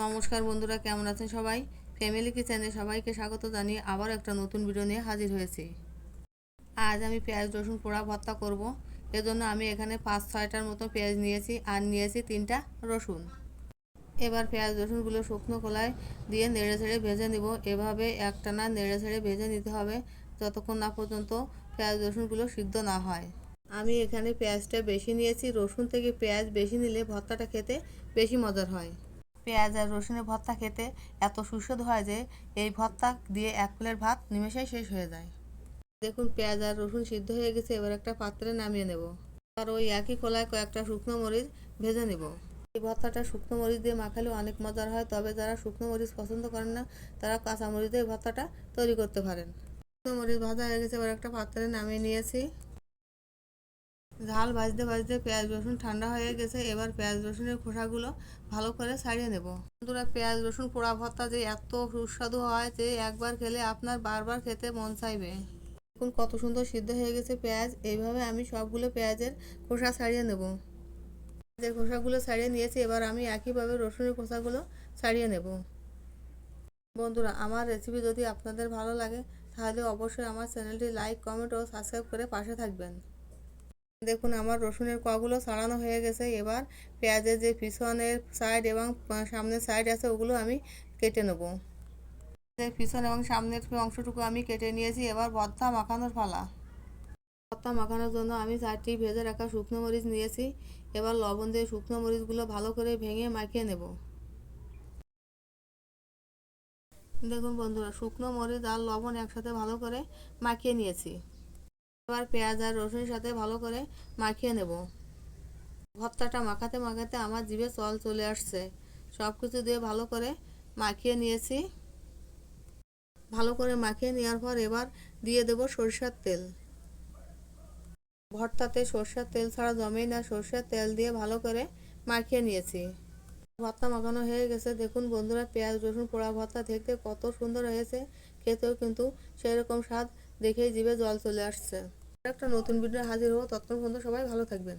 নমস্কার বন্ধুরা, কেমন আছেন সবাই? ফ্যামিলি কিচেনে সবাইকে স্বাগত জানিয়ে আবার একটা নতুন ভিডিও নিয়ে হাজির হয়েছি। আজ আমি পেঁয়াজ, রসুন, পোড়া, ভর্তা করব। এজন্য আমি এখানে পাঁচ, ছয়টার মতো পেঁয়াজ নিয়েছি আর নিয়েছি তিনটা রসুন। এবার পেঁয়াজ, রসুনগুলো শুকনো কলায় দিয়ে নেড়ে ছেড়ে ভেজে নিব। এভাবে একটানা নেড়ে ছেড়ে ভেজে নিতে হবে যতক্ষণ না পর্যন্ত পেঁয়াজ, রসুনগুলো সিদ্ধ না হয়। আমি এখানে পেঁয়াজটা বেশি নিয়েছি। রসুন থেকে পেঁয়াজ বেশি নিলে ভর্তাটা খেতে বেশি মজার হয়। পেঁয়াজ আর রসুনের ভর্তা খেতে এত সুস্বাদু হয় যে এই ভর্তা দিয়ে এক প্লেট ভাত নিমেষেই শেষ হয়ে যায়। দেখুন, পেঁয়াজ আর রসুন সিদ্ধ হয়ে গেছে, এবার একটা পাত্রে নামিয়ে নেব। আর ওই একই কলায় কয়েকটা শুকনো মরিচ ভেজে নেব। এই ভর্তাটা শুকনো মরিচ দিয়ে মাখালে অনেক মজার হয়, তবে যারা শুকনো মরিচ পছন্দ করেন না, তারা কাঁচা মরিচ দিয়ে ভর্তাটা তৈরি করতে পারেন। শুকনো মরিচ ভাজা হয়ে গেছে, এবার একটা পাত্রে নামিয়ে নিয়েছি। ঝাল ভাজতে ভাজতে পেঁয়াজ, রসুন ঠান্ডা হয়ে গেছে, এবার পেঁয়াজ, রসুনের খোসাগুলো ভালো করে ছাড়িয়ে নেব। বন্ধুরা, পেঁয়াজ, রসুন, পোড়া ভর্তা যে এত সুস্বাদু হয় যে একবার খেলে আপনার বারবার খেতে মন চাইবে। দেখুন কত সুন্দর সিদ্ধ হয়ে গেছে পেঁয়াজ, এইভাবে আমি সবগুলো পেঁয়াজের খোসা ছাড়িয়ে নেব। পেঁয়াজের খোসাগুলো ছাড়িয়ে নিয়েছি, এবার আমি একইভাবে রসুনের খোসাগুলো ছাড়িয়ে নেব। বন্ধুরা, আমার রেসিপি যদি আপনাদের ভালো লাগে, তাহলে অবশ্যই আমার চ্যানেলটি লাইক কমেন্ট ও সাবস্ক্রাইব করে পাশে থাকবেন। দেখুন, আমার রসুনের কোয়াগুলো ছাড়ানো হয়ে গেছে। এবার পেঁয়াজের যে পিছনের সাইড এবং সামনের সাইড আছে, ওগুলো আমি কেটে নেব। পিছন এবং সামনের অংশটুকু আমি কেটে নিয়েছি। এবার ভর্তা মাখানোর ফালা ভর্তা মাখানোর জন্য আমি চারটি ভেজে রাখা শুকনো মরিচ নিয়েছি। এবার লবণ দিয়ে শুকনো মরিচগুলো ভালো করে ভেঙে মাখিয়ে নেব। দেখুন বন্ধুরা, শুকনো মরিচ আর লবণ একসাথে ভালো করে মাখিয়ে নিয়েছি। এবার পেঁয়াজ আর রসুনের সাথে ভালো করে মাখিয়ে নেব। ভর্তাটা মাখাতে মাখাতে আমার জিভে জল চলে আসছে। সব কিছু দিয়ে ভালো করে মাখিয়ে নিয়েছি। ভালো করে মাখিয়ে নেওয়ার পর এবার দিয়ে দেব সরষের তেল। ভর্তাতে সরষের তেল ছাড়া জমেই না, সরষের তেল দিয়ে ভালো করে মাখিয়ে নিয়েছি। ভর্তা মাখানো হয়ে গেছে। দেখুন বন্ধুরা, পেঁয়াজ, রসুন, পোড়া ভর্তা দেখতে কত সুন্দর হয়েছে। খেতেও কিন্তু সেই রকম স্বাদ, দেখেই জিভে জল চলে আসছে। একটা নতুন ভিডিও হাজির হব। ততক্ষণ পর্যন্ত সবাই ভালো থাকবেন।